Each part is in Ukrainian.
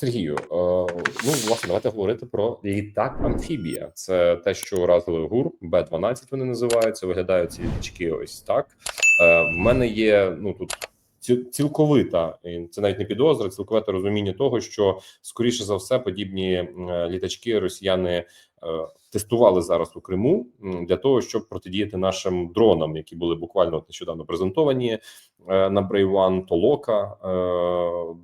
Сергію, е, ну власне, давайте говорити про літак амфібія. Це те, що вразили ГУР Б-12 Вони називаються. Виглядають ці літачки. Ось так. Е, В мене є ну тут ці- цілковита, це навіть не підозра, цілковите розуміння того, що скоріше за все подібні літачки росіяни тестували зараз у Криму для того, щоб протидіяти нашим дронам, які були буквально нещодавно презентовані е, на Брейван Толока, е,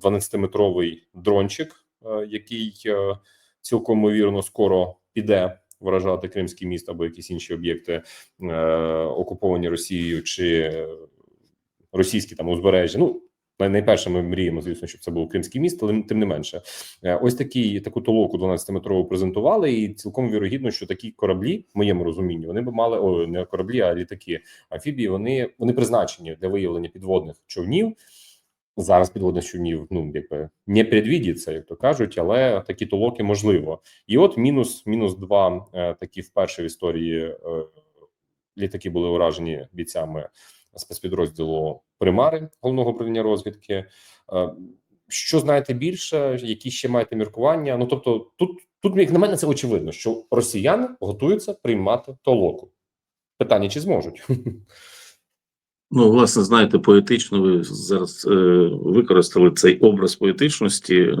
12-метровий дрончик, е, який е, цілком ймовірно скоро піде вражати Кримський міст або якісь інші об'єкти е, окуповані Росією чи е, російські там узбережжя. Ну найперше, ми мріємо, звісно, щоб це був Кримський міст, але тим не менше, Е, ось такий таку толоку 12-метрову презентували, і цілком вірогідно, що такі кораблі, в моєму розумінні, вони би мали о, не кораблі, а літаки амфібії. Вони вони призначені для виявлення підводних човнів. Зараз підводних човнів, ну якби не предвідіться, як то кажуть, але такі толоки можливо. І от мінус мінус два е, такі вперше в історії е, літаки були уражені бійцями спецпідрозділу Примари головного управління розвідки. Е, що знаєте більше? Які ще маєте міркування? Ну тобто, тут тут як на мене це очевидно, що росіяни готуються приймати толоку. Питання чи зможуть? Ну, власне, знаєте, поетично ви зараз е, використали цей образ поетичності.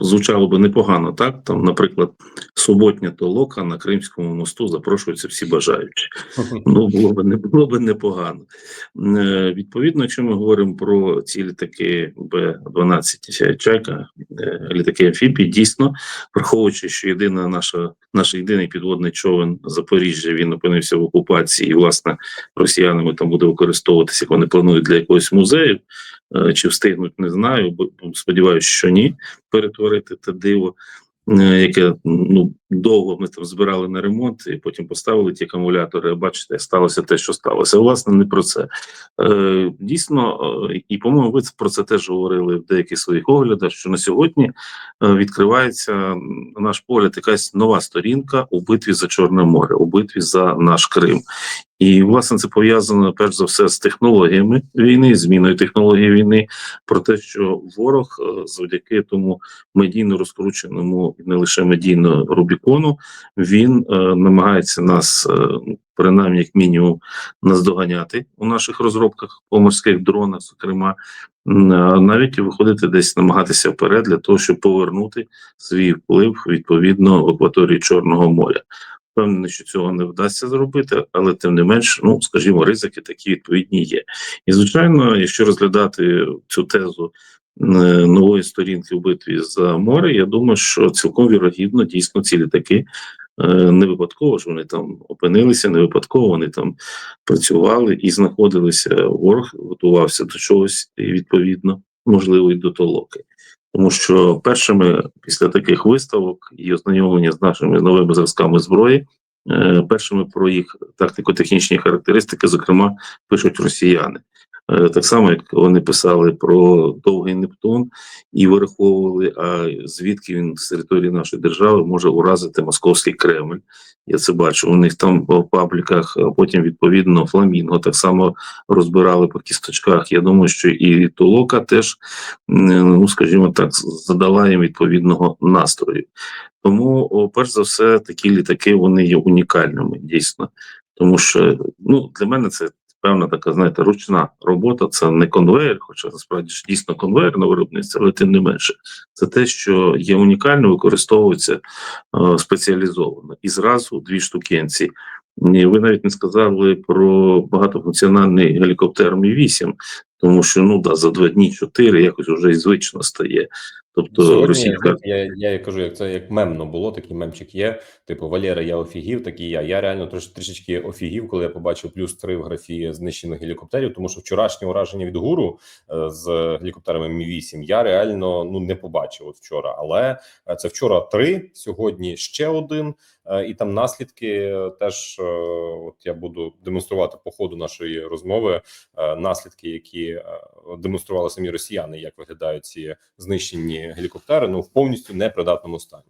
Звучало би непогано, так? Там, наприклад, суботня толока на Кримському мосту запрошуються всі бажаючі. Ну, було б не було б непогано. Е, відповідно, якщо ми говоримо про ці літаки Б-12 Чайка, е, літаки амфібії, дійсно, враховуючи, що єдина наша наш єдиний підводний човен Запоріжжя він опинився в окупації, і власне росіянами там буде використовуватися, як вони планують для якогось музею. Е, Чи встигнуть, не знаю. сподіваюся, що ні. Перетворити те диво, е, яке ну довго ми там збирали на ремонт, і потім поставили ті акумулятори. Бачите, сталося те, що сталося. Власне, не про це. Е, Дійсно, е, і по-моєму, ви про це теж говорили в деяких своїх оглядах. Що на сьогодні е, відкривається на наш погляд якась нова сторінка у битві за Чорне море, у битві за наш Крим. І власне це пов'язано перш за все з технологіями війни, зміною технології війни, про те, що ворог е, завдяки тому медійно розкрученому і не лише медійно Рубікону, він е, намагається нас, е, принаймні, як мінімум, наздоганяти у наших розробках по морських дронах, зокрема, а навіть виходити десь намагатися вперед для того, щоб повернути свій вплив відповідно в акваторії Чорного моря. Впевнений, що цього не вдасться зробити, але тим не менш, ну скажімо, ризики такі відповідні є. І звичайно, якщо розглядати цю тезу е, нової сторінки в битві за море, я думаю, що цілком вірогідно дійсно ці літаки е, не випадково ж вони там опинилися, не випадково вони там працювали і знаходилися. Ворог готувався до чогось і відповідно, можливо, і до толоки. Тому що першими після таких виставок і ознайомлення з нашими новими зразками зброї, е, першими про їх тактико-технічні характеристики, зокрема, пишуть росіяни. Е, Так само, як вони писали про довгий Нептун і вираховували, а звідки він з території нашої держави може уразити московський Кремль. Я це бачу. У них там в пабліках, а потім відповідно Фламінго так само розбирали по кісточках. Я думаю, що і Толока теж, ну скажімо так, задала їм відповідного настрою. Тому, перш за все, такі літаки вони є унікальними дійсно. Тому що ну для мене це певна така, знаєте, ручна робота. Це не конвейер, хоча насправді ж дійсно конвейер на виробництві, але тим не менше, це те, що є унікально, використовується е, спеціалізовано. І зразу дві штукенці. Ні, ви навіть не сказали про багатофункціональний гелікоптер Мі 8 тому що ну да, за два дні чотири якось вже і звично стає. Тобто Сьогодні російська я, я, я кажу, як це як мемно було, такий мемчик є. Типу Валера, я офігів, такий я. Я реально трош, трішечки офігів, коли я побачив плюс три в графі знищених гелікоптерів, тому що вчорашнє ураження від гуру е, з гелікоптерами Мі 8 я реально ну не побачив от вчора. Але е, це вчора три, сьогодні ще один, і там наслідки е, теж. е, От я буду демонструвати по ходу нашої розмови е, наслідки, які е, демонстрували самі росіяни, як виглядають ці знищені гелікоптери, ну в повністю непридатному стані.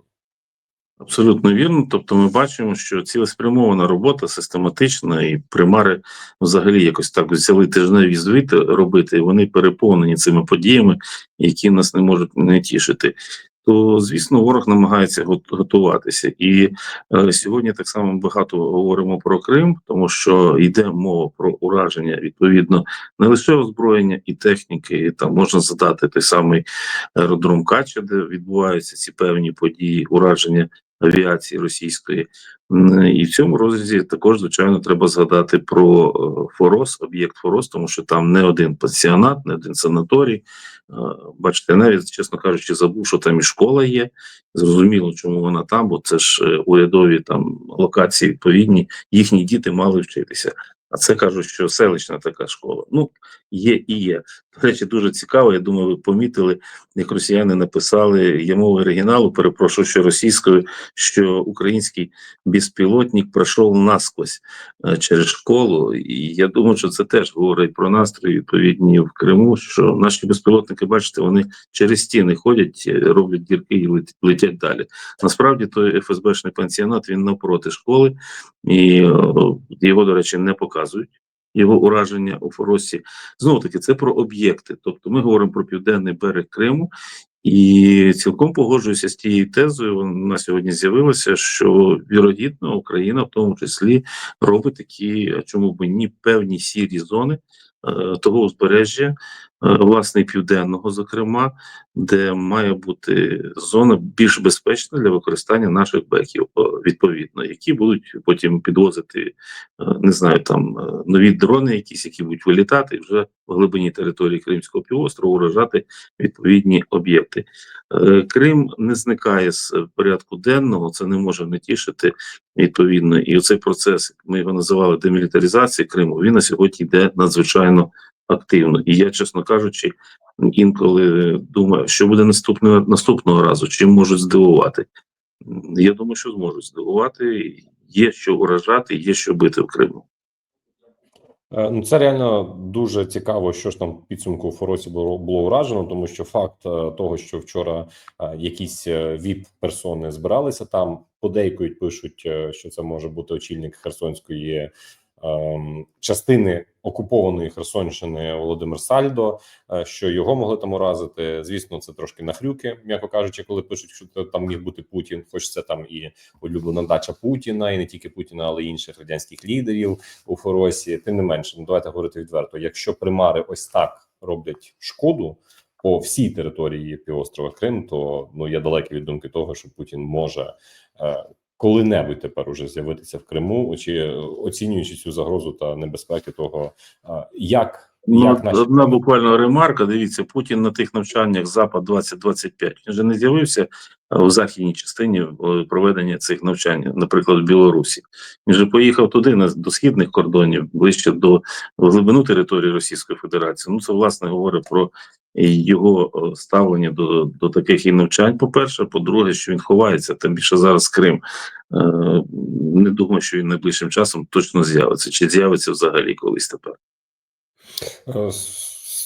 Абсолютно вірно. Тобто, ми бачимо, що цілеспрямована робота систематична, і примари взагалі якось так взяли тижневі звіти робити. і Вони переповнені цими подіями, які нас не можуть не тішити. То звісно ворог намагається готуватися. І е, сьогодні так само багато говоримо про Крим, тому що йде мова про ураження відповідно не лише озброєння і техніки. І там можна задати той самий аеродром Кача, де відбуваються ці певні події ураження авіації російської. І в цьому розрізі також, звичайно, треба згадати про е, Форос, об'єкт Форос, тому що там не один пансіонат, не один санаторій. Е, Бачите, навіть, чесно кажучи, забув, що там і школа є. Зрозуміло, чому вона там, бо це ж е, урядові там локації відповідні, їхні діти мали вчитися. А це кажуть, що селищна така школа. Ну, є і є. Речі, дуже цікаво. Я думаю, ви помітили, як росіяни написали мовою оригіналу, перепрошую, що російською, що український безпілотник пройшов насквозь е, через школу. І я думаю, що це теж говорить про настрої відповідні в Криму. Що наші безпілотники, бачите, вони через стіни ходять, е, роблять дірки і летять далі. Насправді той ФСБшний пансіонат він навпроти школи, і е, його, до речі, не показують. Його ураження у Форосі знову таки це про об'єкти. Тобто, ми говоримо про південний берег Криму, і цілком погоджуюся з тією тезою. Вона сьогодні з'явилася, що вірогідно Україна в тому числі робить такі, чому б ні, певні сірі зони того узбережжя, е, власне, південного, зокрема, де має бути зона більш безпечна для використання наших беків, е, відповідно, які будуть потім підвозити, е, не знаю, там е, нові дрони, якісь, які будуть вилітати вже в глибині території Кримського півострову уражати відповідні об'єкти. Е, Крим не зникає з порядку денного, це не може не тішити відповідно. І оцей процес, ми його називали демілітаризації Криму. Він на сьогодні йде надзвичайно активно. І я, чесно кажучи, інколи думаю, що буде наступного наступного разу, чим можуть здивувати. Я думаю, що зможуть здивувати. Є що уражати, є що бити в Криму. Е, Ну, це реально дуже цікаво, що ж там підсумку в Форосі було, було уражено, тому що факт е, того, що вчора е, якісь віп персони збиралися там, подейкують, пишуть, що це може бути очільник Херсонської частини окупованої Херсонщини Володимир Сальдо, е, що його могли там уразити. Звісно, це трошки нахрюки, м'яко кажучи, коли пишуть, що там міг бути Путін, хоч це там і улюблена дача Путіна, і не тільки Путіна, але й інших радянських лідерів у Форосі. Тим не менше, ну давайте говорити відверто. Якщо примари ось так роблять шкоду по всій території півострова Крим, то ну я далекий від думки того, що Путін може. Е, Коли-небудь тепер уже з'явитися в Криму, чи оцінюючи цю загрозу та небезпеки того, е, як, Ну, наші одна буквально ремарка. Дивіться, Путін на тих навчаннях Запад 2025 Він же не з'явився в західній частині е, проведення цих навчань, наприклад, в Білорусі. Він же поїхав туди, на до східних кордонів, ближче до глибину території Російської Федерації. Ну це власне говорить про його е, ставлення до, до таких і навчань. По перше, по-друге, що він ховається, тим більше зараз Крим. Е, Не думаю, що він найближчим часом точно з'явиться, чи з'явиться взагалі колись тепер. Е, роз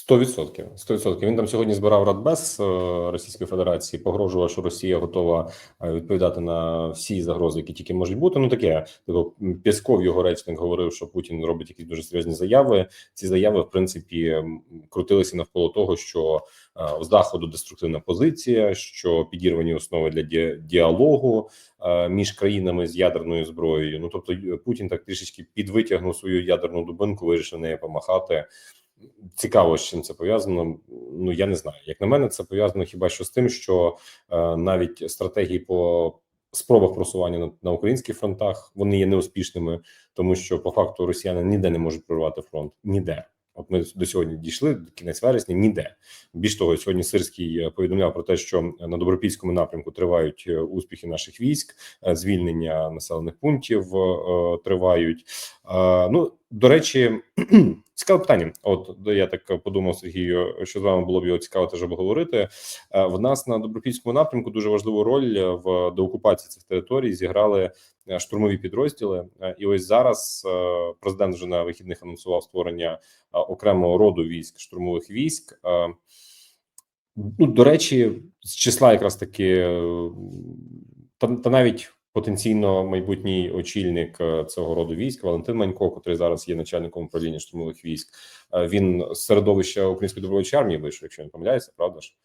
100%. 100%. Він там сьогодні збирав Радбез е, Російської Федерації, погрожував, що Росія готова е, відповідати на всі загрози, які тільки можуть бути. Ну таке типу Пєсков його речник говорив, що Путін робить якісь дуже серйозні заяви. Ці заяви, в принципі, крутилися навколо того, що е, з заходу деструктивна позиція, що підірвані основи для ді діалогу між країнами з ядерною зброєю. Ну тобто Путін так трішечки підвитягнув свою ядерну дубинку, вирішив нею помахати. Цікаво, з чим це пов'язано. Ну я не знаю. Як на мене, це пов'язано хіба що з тим, що е, навіть стратегії по спробах просування на, на українських фронтах вони є неуспішними, тому що по факту росіяни ніде не можуть прорвати фронт. Ніде. От ми до сьогодні дійшли до кінець вересня. Ніде більш того, сьогодні Сирський е, повідомляв про те, що на добропільському напрямку тривають е, успіхи наших військ, е, звільнення населених пунктів е, тривають. Е, Ну до речі, цікаве питання. От я так подумав, Сергію, що з вами було б його цікаво теж обговорити. Е, В нас на добропільському напрямку дуже важливу роль е, в деокупації цих територій зіграли е, штурмові підрозділи. Е, І ось зараз е, президент вже на вихідних анонсував створення е, окремого роду військ штурмових військ. Е, Ну, до речі, з числа якраз таки е, та, та навіть потенційно майбутній очільник е, цього роду військ Валентин Манько, котрий зараз є начальником управління штурмових військ. е, Він з середовища української добровольчої армії вийшов, якщо не помиляюся, правда ж?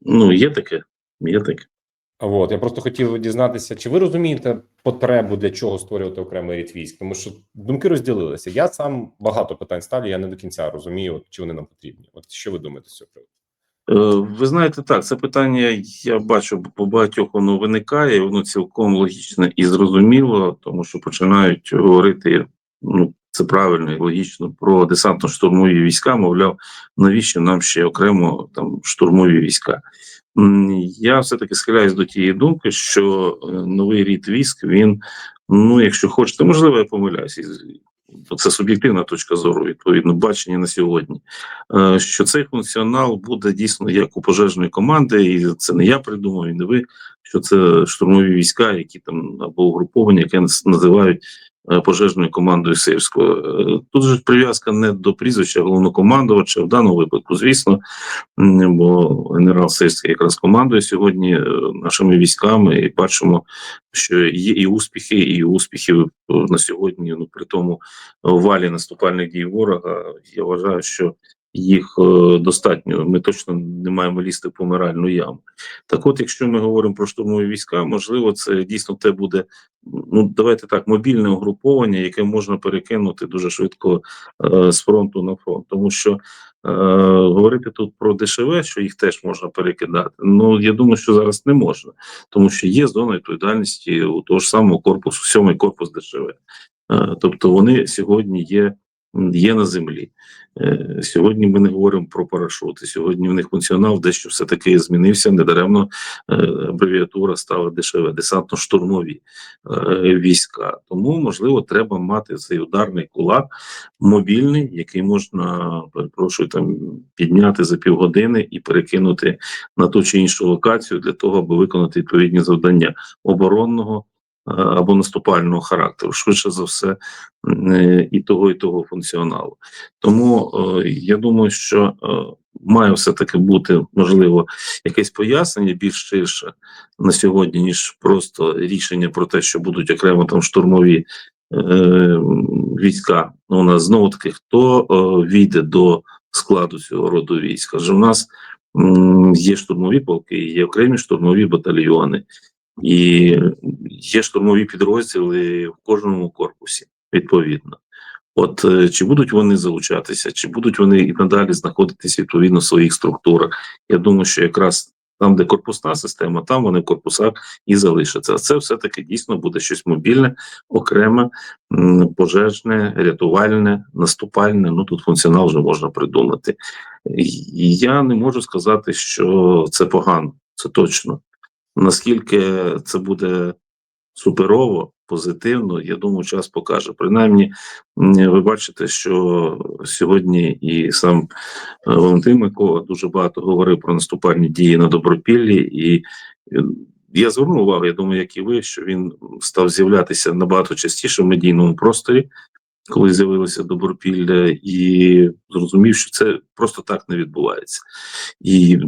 Ну, є таке. Є таке. От я просто хотів дізнатися, чи ви розумієте потребу для чого створювати окремий рід військ? Тому що думки розділилися. Я сам багато питань ставлю. Я не до кінця розумію, чи вони нам потрібні. От що ви думаєте з цього приводу? Е, Ви знаєте, так, це питання я бачу по багатьох воно виникає, воно цілком логічне і зрозуміло, тому що починають говорити, ну це правильно і логічно про десантно-штурмові війська. Мовляв, навіщо нам ще окремо там штурмові війська? Я все-таки схиляюсь до тієї думки, що е, новий рід військ він, ну якщо хочете, можливо, я помиляюсь, це суб'єктивна точка зору, відповідно, бачення на сьогодні е, що цей функціонал буде дійсно як у пожежної команди, і це не я придумав, і не ви, що це штурмові війська, які там або угруповання, яке називають пожежною командою Сирського. Е, Тут же прив'язка не до прізвища головнокомандувача в даному випадку, звісно, бо генерал Сирський якраз командує сьогодні е, нашими військами, і бачимо, що є і успіхи, і успіхів е, на сьогодні. Ну при тому валі наступальних дій ворога. Я вважаю, що їх е, достатньо. Ми точно не маємо лізти в помиральну яму. Так, от, якщо ми говоримо про штурмові війська, можливо, це дійсно те буде. Ну давайте так, мобільне угруповання, яке можна перекинути дуже швидко е, з фронту на фронт, тому що. Е, говорити тут про ДШВ, що їх теж можна перекидати. Ну я думаю, що зараз не можна, тому що є зона відповідальності у того ж самого корпусу, сьомий корпус ДШВ. Е, Тобто вони сьогодні є, є на землі. Е, Сьогодні ми не говоримо про парашути. Сьогодні в них функціонал дещо все таки змінився. Недаремно е, абревіатура стала дешеве, десантно-штурмові е, війська. Тому можливо треба мати цей ударний кулак мобільний, який можна перепрошую там підняти за півгодини і перекинути на ту чи іншу локацію для того, аби виконати відповідні завдання оборонного або наступального характеру, швидше за все, е, і того, і того функціоналу. Тому е, я думаю, що е, має все таки бути можливо якесь пояснення більш ширше на сьогодні, ніж просто рішення про те, що будуть окремо там штурмові е, війська. Ну, у нас знову таки хто е, війде до складу цього роду війська? Адже у нас є штурмові полки, є окремі штурмові батальйони, і є штурмові підрозділи в кожному корпусі, відповідно. От е, чи будуть вони залучатися, чи будуть вони і надалі знаходитись відповідно в своїх структурах? Я думаю, що якраз там, де корпусна система, там вони в корпусах і залишаться. А це все таки дійсно буде щось мобільне, окреме, пожежне, рятувальне, наступальне. Ну тут функціонал вже можна придумати. Я не можу сказати, що це погано, це точно. Наскільки це буде суперово, позитивно, я думаю, час покаже. Принаймні, ви бачите, що сьогодні і сам е, Валентин Микола дуже багато говорив про наступальні дії на добропіллі, і е, я звернув увагу, я думаю, як і ви, що він став з'являтися набагато частіше в медійному просторі, коли з'явилося добропілля, і зрозумів, що це просто так не відбувається. І,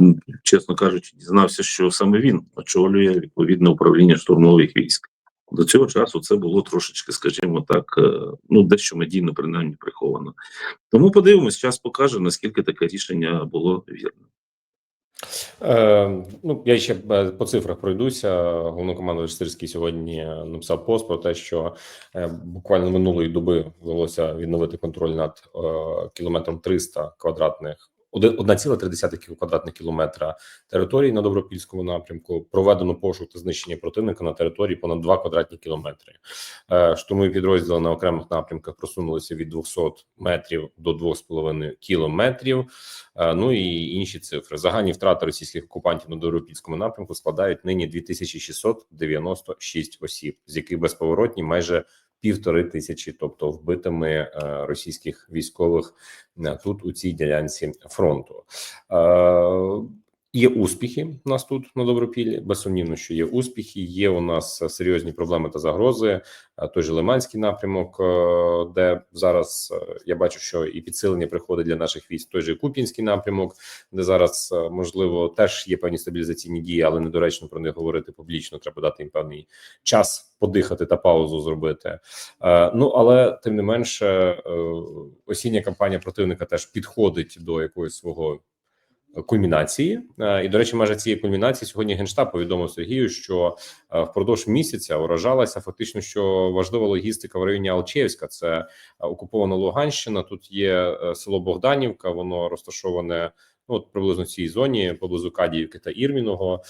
чесно кажучи, дізнався, що саме він очолює відповідне управління штурмових військ. До цього часу це було трошечки, скажімо так, е, ну дещо медійно принаймні приховано. Тому подивимось, час покаже, наскільки таке рішення було вірним. Е, ну, я ще е, по цифрах пройдуся. Головнокомандувач Сирський сьогодні написав пост про те, що е, буквально минулої доби вдалося відновити контроль над е, кілометром 300 квадратних. Один- 1,3 квадратних кілометра території на добропільському напрямку проведено пошук та знищення противника на території понад 2 квадратні кілометри. Е, Штурмові підрозділи на окремих напрямках просунулися від 200 метрів до 2,5 кілометрів. Е, Ну і інші цифри. Загальні втрати російських окупантів на Добропільському напрямку складають нині 2696 осіб, з яких безповоротні майже півтори тисячі, тобто вбитими е, російських військових е, тут у цій ділянці фронту. Е, Є успіхи у нас тут на добропіллі. Безсумнівно, що є успіхи. Є у нас серйозні проблеми та загрози. Е, Той же Лиманський напрямок, е, де зараз е, я бачу, що і підсилення приходить для наших військ. Той же Куп'янський напрямок, де зараз е, можливо теж є певні стабілізаційні дії, але недоречно про них говорити публічно. Треба дати їм певний час подихати та паузу зробити. Е, Ну але тим не менше, е, осіння кампанія противника теж підходить до якогось свого кульмінації. Е, І до речі, майже цієї кульмінації сьогодні генштаб повідомив Сергію, що е, впродовж місяця уражалася фактично, що важлива логістика в районі Алчевська. Це е, окупована Луганщина. Тут є село Богданівка. Воно розташоване ну от приблизно в цій зоні поблизу Кадіївки та Ірміного.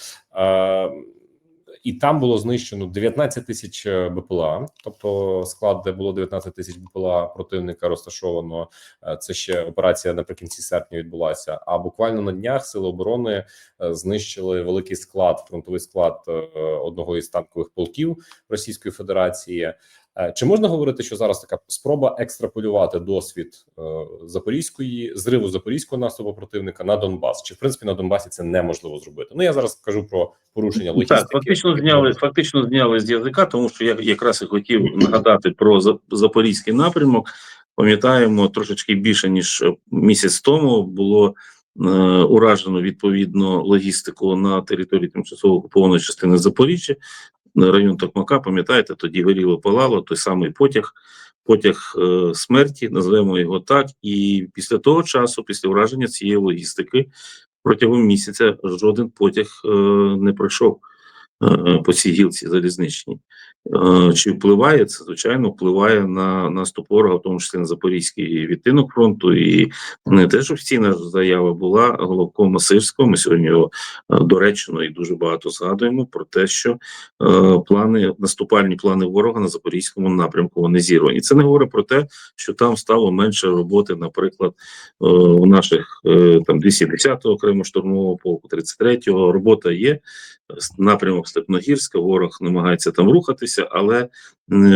І там було знищено 19 тисяч е, БПЛА, тобто склад, де було 19 тисяч БПЛА противника розташовано. Е, Це ще операція наприкінці серпня відбулася. А буквально на днях сили оборони е, знищили великий склад, фронтовий склад одного із танкових полків Російської Федерації. Е, Чи можна говорити, що зараз така спроба екстраполювати досвід е, запорізької зриву запорізького наступу противника на Донбас? Чи в принципі на Донбасі це неможливо зробити? Ну я зараз кажу про порушення логістики. Так, фактично зняли, фактично зняли з язика, тому що я якраз і хотів нагадати про За- запорізький напрямок. Пам'ятаємо, трошечки більше ніж місяць тому було е, уражено відповідно логістику на території тимчасово окупованої частини Запоріжжя, район Токмака. Пам'ятаєте, тоді горіло палало той самий потяг, потяг е, смерті, називаємо його так. І після того часу, після враження цієї логістики, протягом місяця жоден потяг е, не пройшов е, по цій гілці залізничній. Е, Чи впливає це? Звичайно, впливає на наступ ворога, в тому числі на запорізький відтинок фронту. І не теж офіційна заява була головкома Сирського. Ми сьогодні його е, доречено і дуже багато згадуємо про те, що е, плани, наступальні плани ворога на запорізькому напрямку вони зірвані. Це не говорить про те, що там стало менше роботи, наприклад, е, у наших е, там 210-го окремо штурмового полку, 33-го. Робота є. Напрямок Степногірська, ворог намагається там рухатися, але е,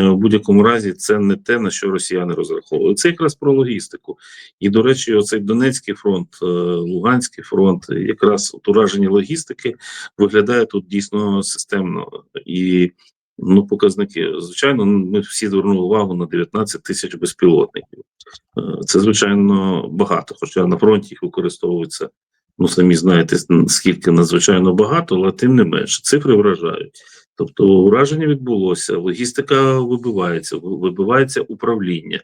в будь-якому разі це не те, на що росіяни розраховували. Це якраз про логістику. І, до речі, оцей Донецький фронт, е, Луганський фронт, якраз от ураження логістики виглядає тут дійсно системно. І ну, показники, звичайно, ми всі звернули увагу на 19 тисяч безпілотників. Е, Це, звичайно, багато, хоча на фронті їх використовується ну самі знаєте, скільки надзвичайно багато, але тим не менше цифри вражають. Тобто ураження відбулося, логістика вибивається, вибивається управління.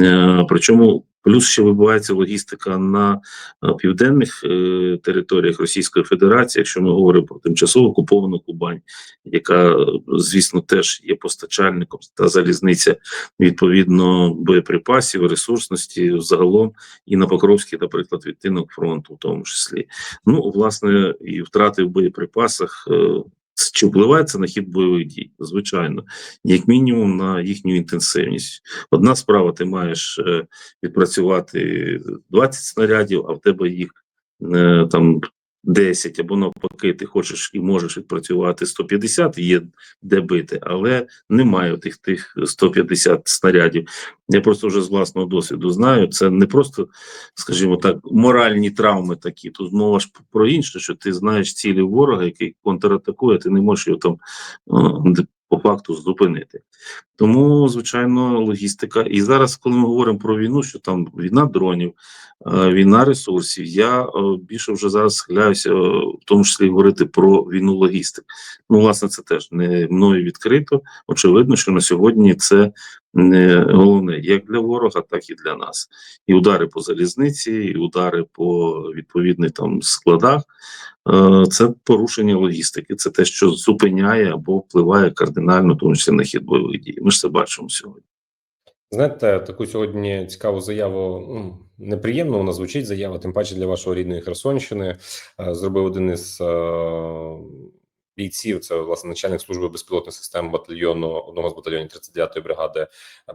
Е, Причому плюс ще вибивається логістика на е, південних е, територіях Російської Федерації, якщо ми говоримо про тимчасово окуповану Кубань, яка, звісно, теж є постачальником та залізниця відповідно боєприпасів, ресурсності загалом і на Покровський, наприклад, відтинок фронту, в тому числі. Ну, власне, і втрати в боєприпасах. Чи впливає це на хід бойових дій? Звичайно, як мінімум на їхню інтенсивність. Одна справа, ти маєш е, відпрацювати 20 снарядів, а в тебе їх е, там 10 або навпаки, ти хочеш і можеш відпрацювати 150, є де бити, але немає тих тих 150 снарядів. Я просто вже з власного досвіду знаю. Це не просто, скажімо так, моральні травми такі. Тут мова ж про інше, що ти знаєш цілі ворога, який контратакує, ти не можеш його там е, по факту зупинити. Тому, звичайно, логістика. І зараз, коли ми говоримо про війну, що там війна дронів, е, війна ресурсів, я е, більше вже зараз схиляюся, е, в тому числі говорити про війну логістик. Ну, власне, це теж не мною відкрито. Очевидно, що на сьогодні це не головне як для ворога, так і для нас. І удари по залізниці, і удари по відповідних там складах. Це порушення логістики, це те, що зупиняє або впливає кардинально, тому числі на хід бойових дій. Ми ж це бачимо сьогодні. Знаєте, таку сьогодні цікаву заяву. Ну, неприємно вона звучить заява, тим паче для вашої рідної Херсонщини. Е, Зробив один із е, бійців. Це власне начальник служби безпілотних систем батальйону одного з батальйонів 39-ї бригади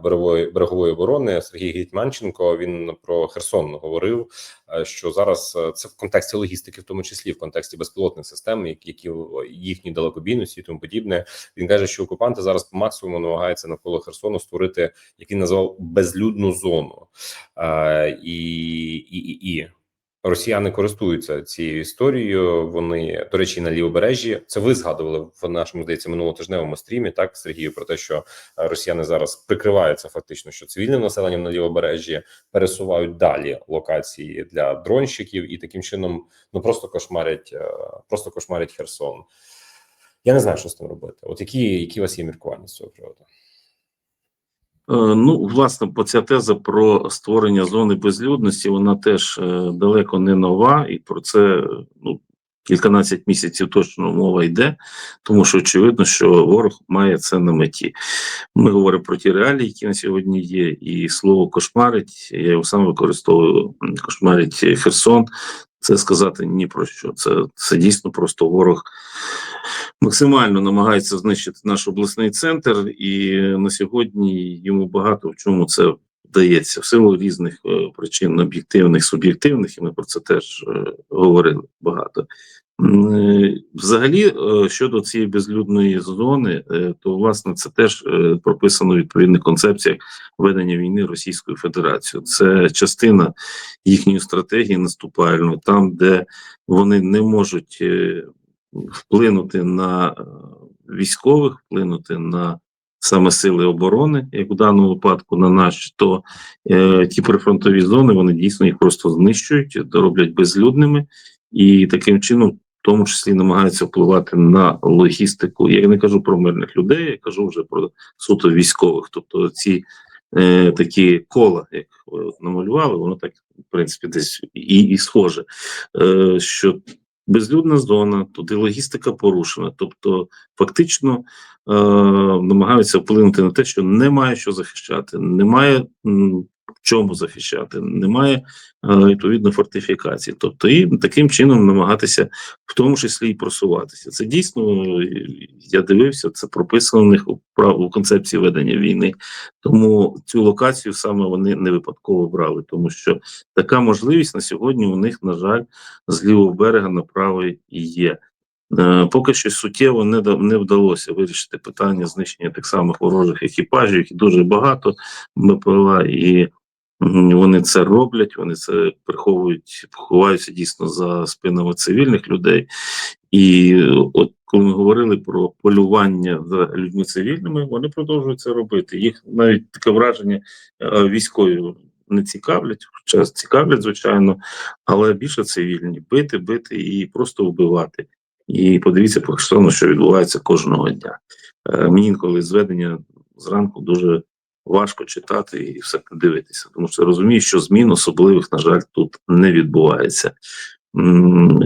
берегової берегової оборони Сергій Гетьманченко. Він про Херсон говорив, е, що зараз е, це в контексті логістики, в тому числі в контексті безпілотних систем, які їхні далекобійності і тому подібне. Він каже, що окупанти зараз по максимуму намагаються навколо Херсону створити, як він назвав, безлюдну зону. Е, і, і, і, і росіяни користуються цією історією. Вони, до речі, на лівобережжі. Це ви згадували в нашому здається минулотижневому стрімі. Так, Сергію, про те, що е, росіяни зараз прикриваються фактично, що цивільним населенням на лівобережжі пересувають далі локації для дронщиків і таким чином ну просто кошмарять, е, просто кошмарять Херсон. Я не знаю, що з тим робити. От які, які у вас є міркування з цього приводу? Ну, власне, по ця теза про створення зони безлюдності, вона теж е, далеко не нова, і про це е, ну, кільканадцять місяців точно мова йде, тому що очевидно, що ворог має це на меті. Ми говоримо про ті реалії, які на сьогодні є, і слово кошмарить. Я його сам використовую кошмарить Херсон. Це сказати ні про що. Це, це дійсно просто ворог максимально намагається знищити наш обласний центр, і на сьогодні йому багато в чому це вдається в силу різних е, причин об'єктивних, суб'єктивних, і ми про це теж е, говорили багато. Е, Взагалі, е, щодо цієї безлюдної зони, е, то власне це теж прописано в відповідних концепціях ведення війни Російською Федерацією. Це частина їхньої стратегії наступальної, там, де вони не можуть вплинути на військових, вплинути на саме сили оборони, як в даному випадку на наші, то е, ті прифронтові зони вони дійсно їх просто знищують, роблять безлюдними і таким чином, тому числі, намагаються впливати на логістику. Я не кажу про мирних людей, я кажу вже про суто військових. Тобто ці е, такі кола, як намалювали, воно так в принципі десь і, і схоже. Е, що безлюдна зона, туди логістика порушена. Тобто, фактично е, намагаються вплинути на те, що немає що захищати, немає в чому захищати, немає е, відповідно фортифікації. Тобто, і таким чином намагатися в тому числі і просуватися. Це дійсно е, я дивився, це прописано в них у концепції ведення війни. Тому цю локацію саме вони не випадково брали, тому що така можливість на сьогодні у них, на жаль, з лівого берега на правий є. Е, Поки що суттєво не, не вдалося вирішити питання знищення тих самих ворожих екіпажів, які дуже багато БПЛА, і вони це роблять, вони це приховують, ховаються дійсно за спинами цивільних людей. І от коли ми говорили про полювання за людьми цивільними, вони продовжують це робити. Їх навіть таке враження е, військові не цікавлять, хоча цікавлять, звичайно, але більше цивільні бити, бити і просто вбивати. І подивіться по Херсону, що відбувається кожного дня. Е, Мені інколи зведення зранку дуже важко читати і все дивитися, тому що розумію, що змін особливих, на жаль, тут не відбувається.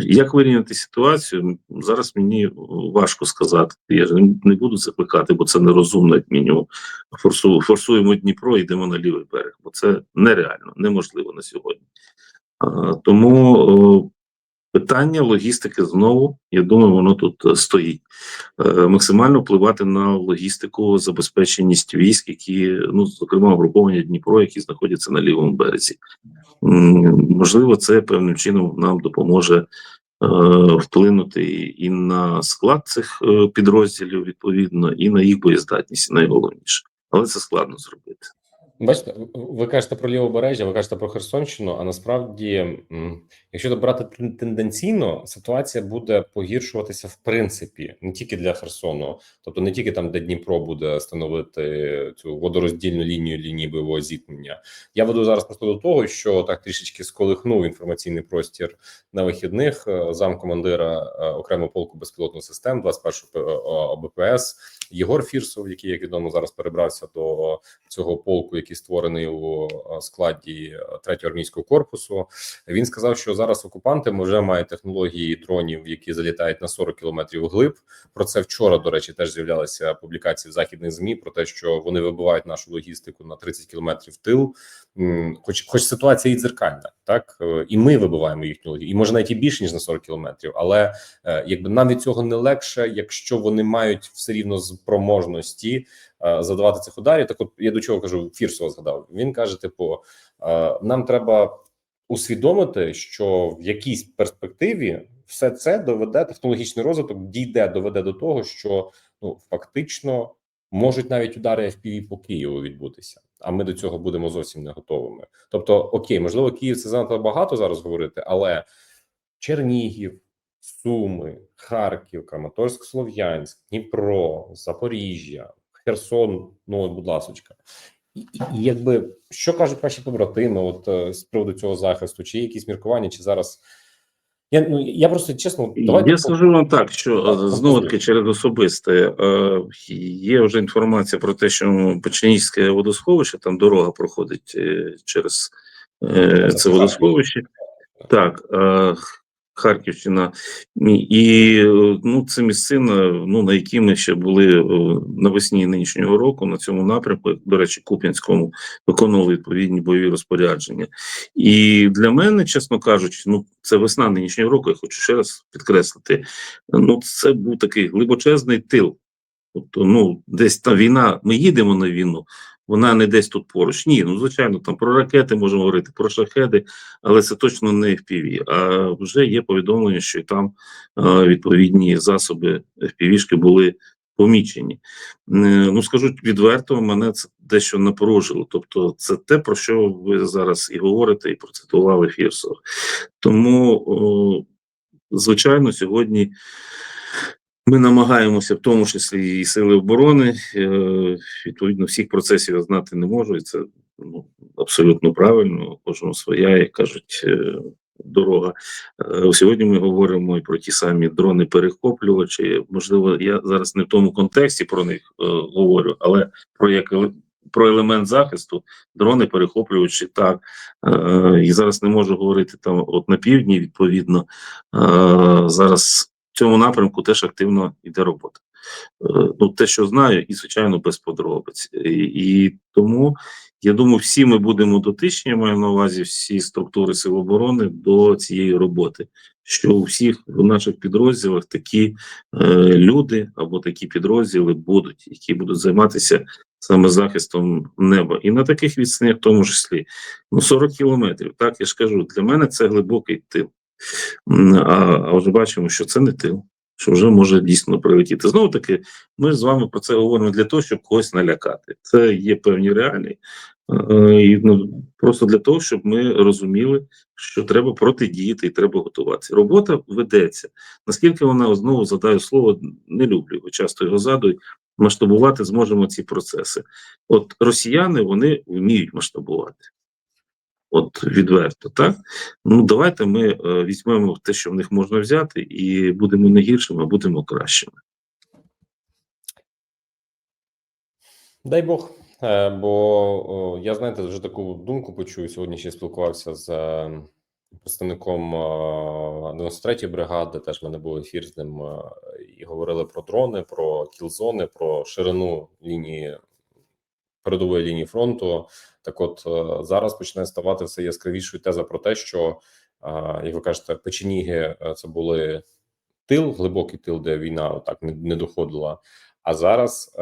Як вирівняти ситуацію? Зараз мені важко сказати. Я ж не- буду закликати, бо це нерозумно, як мінімум. Форсу, форсуємо Дніпро йдемо на лівий берег, бо це нереально, неможливо на сьогодні. Тому питання логістики знову, я думаю, воно тут е, стоїть. Е, Максимально впливати на логістику, забезпеченість військ, які, ну, зокрема, угруповання Дніпро, які знаходяться на лівому березі. Можливо, це певним чином нам допоможе е, вплинути і на склад цих підрозділів, відповідно, і на їх боєздатність, найголовніше. Але це складно зробити. Бачите, ви кажете про лівобережжя, ви кажете про Херсонщину. А насправді, якщо брати тенденційно, ситуація буде погіршуватися в принципі не тільки для Херсону, тобто не тільки там, де Дніпро буде становити цю водороздільну лінію лінії бойового зіткнення. Я веду зараз просто до того, що так трішечки сколихнув інформаційний простір на вихідних е, замкомандира е, окремого полку безпілотних систем 21-го ОБПС Єгор Фірсов, який як відомо зараз перебрався до цього полку, який створений у е, складі е, третього армійського корпусу. Він сказав, що зараз окупанти вже мають технології дронів, які залітають на 40 кілометрів вглиб. Про це вчора, до речі, теж з'являлися публікації в західних змі про те, що вони вибивають нашу логістику на 30 кілометрів тил. Хоч, хоч ситуація і дзеркальна, так Е, і ми вибиваємо їхню логістику, і може навіть і більше ніж на 40 кілометрів, але е, якби нам від цього не легше, якщо вони мають все рівно спроможності е, задавати цих ударів. Так, от я до чого кажу, Фірсова згадав. Він каже: типу, нам треба усвідомити, що в якійсь перспективі все це доведе технологічний розвиток, дійде, доведе до того, що ну фактично можуть навіть удари FPV по Києву відбутися. А ми до цього будемо зовсім не готовими. Тобто, окей, можливо, Київ це занадто багато зараз говорити, але Чернігів, Суми, Харків, Краматорськ, Слов'янськ, Дніпро, Запоріжжя, Херсон. Ну, от, будь ласочка. І, якби що кажуть ваші побратими, от е, з приводу цього захисту, чи є якісь міркування, чи зараз Я ну я просто чесно, давайте Я скажу вам так, що е, знову таки через особисте е, є вже інформація про те, що Печенігське водосховище, там дорога проходить е, через е, це водосховище. Так, е, Харківщина, і ну, це місцина, ну на якій ми ще були е, навесні нинішнього року на цьому напрямку, до речі, Куп'янському виконували відповідні бойові розпорядження. І для мене, чесно кажучи, ну це весна нинішнього року. Я хочу ще раз підкреслити. Ну, це був такий глибочезний тил. Тобто, ну, десь та війна, ми їдемо на війну, вона не десь тут поруч. Ні, ну звичайно, там про ракети можемо говорити, про шахеди, але це точно не FPV. А вже є повідомлення, що там е, відповідні засоби FPV-шки були помічені. Е, ну скажу відверто, мене це дещо напоружило. Тобто, це те, про що ви зараз і говорите, і процитували Фірсов. Тому, о, звичайно, сьогодні. Ми намагаємося, в тому числі і сили оборони. е, Відповідно, всіх процесів я знати не можу, і це ну, абсолютно правильно. Кожного своя, як кажуть, е, дорога. Е, Сьогодні ми говоримо і про ті самі дрони-перехоплювачі. Можливо, я зараз не в тому контексті про них говорю, але про як про елемент захисту дрони перехоплювачі так. Е, І зараз не можу говорити там, от на півдні, відповідно, е, зараз цьому напрямку теж активно йде робота. Е, Ну, те, що знаю, і звичайно без подробиць. І, тому я думаю, всі ми будемо дотичні, маю на увазі всі структури сил оборони до цієї роботи. Що у всіх в наших підрозділах такі е, люди або такі підрозділи будуть, які будуть займатися саме захистом неба, і на таких відстанях, в тому числі, ну 40 кілометрів. Так я ж кажу, для мене це глибокий тил. А, а вже бачимо, що це не тил, що вже може дійсно прилетіти. Знову таки, ми з вами про це говоримо для того, щоб когось налякати. Це є певні реалії. І ну, просто для того, щоб ми розуміли, що треба протидіяти і треба готуватися. Робота ведеться. Наскільки вона знову задаю слово, не люблю його, часто його згадую. Масштабувати зможемо ці процеси. От росіяни вони вміють масштабувати. От відверто, так? Ну давайте ми е, візьмемо те, що в них можна взяти, і будемо не гіршими, а будемо кращими. Дай Бог. Е, Бо я знаєте, вже таку думку почув. Сьогодні ще спілкувався з е, представником е, 93-ї бригади. Теж в мене був ефір з ним і говорили про дрони, про кілзони, про ширину лінії передової лінії фронту. Так, от е, зараз починає ставати все яскравішою теза про те, що е, як ви кажете, печеніги е, це були тил, глибокий тил, де війна так не, доходила. А зараз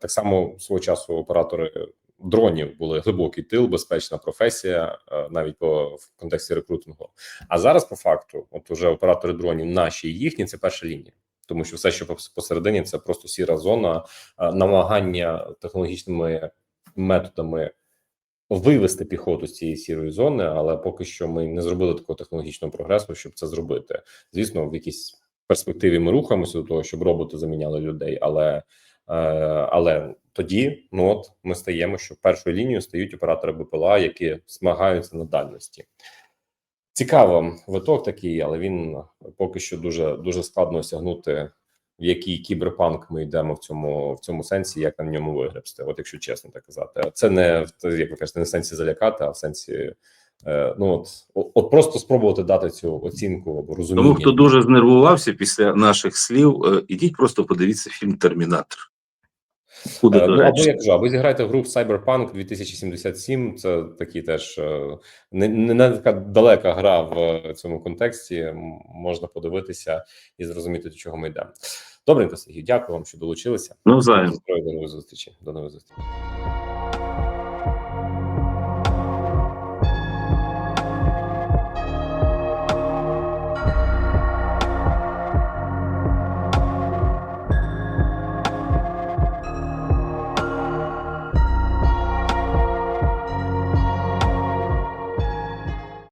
так само свого часу оператори дронів були глибокий тил, безпечна професія, навіть по в контексті рекрутингу. А зараз, по факту, от уже оператори дронів, наші і їхні, це перша лінія. Тому що все, що посередині, це просто сіра зона намагання технологічними методами вивести піхоту з цієї сірої зони, але поки що ми не зробили такого технологічного прогресу, щоб це зробити. Звісно, в якійсь перспективі ми рухаємося до того, щоб роботи заміняли людей, але е, але тоді ну от ми стаємо, що першою лінією стають оператори БПЛА, які змагаються на дальності. Цікаво, виток такий, але він поки що дуже дуже складно осягнути, в який кіберпанк ми йдемо в цьому в цьому сенсі, як на ньому вигребсти. От якщо чесно так казати, це не як ви кажете, не в сенсі залякати, а в сенсі. е, Ну от, от просто спробувати дати цю оцінку або розуміння. Тому хто дуже знервувався після наших слів, е, ідіть просто подивіться фільм Термінатор. Буде Е, Ну, або я кажу, або зіграйте в гру Cyberpunk 2077. Це такі теж е, не, не, така далека гра в цьому контексті. Можна подивитися і зрозуміти, до чого ми йдемо. Добренько, Сергій, дякую вам, що долучилися. Навзаєм. До нових зустрічі. До нової зустрічей.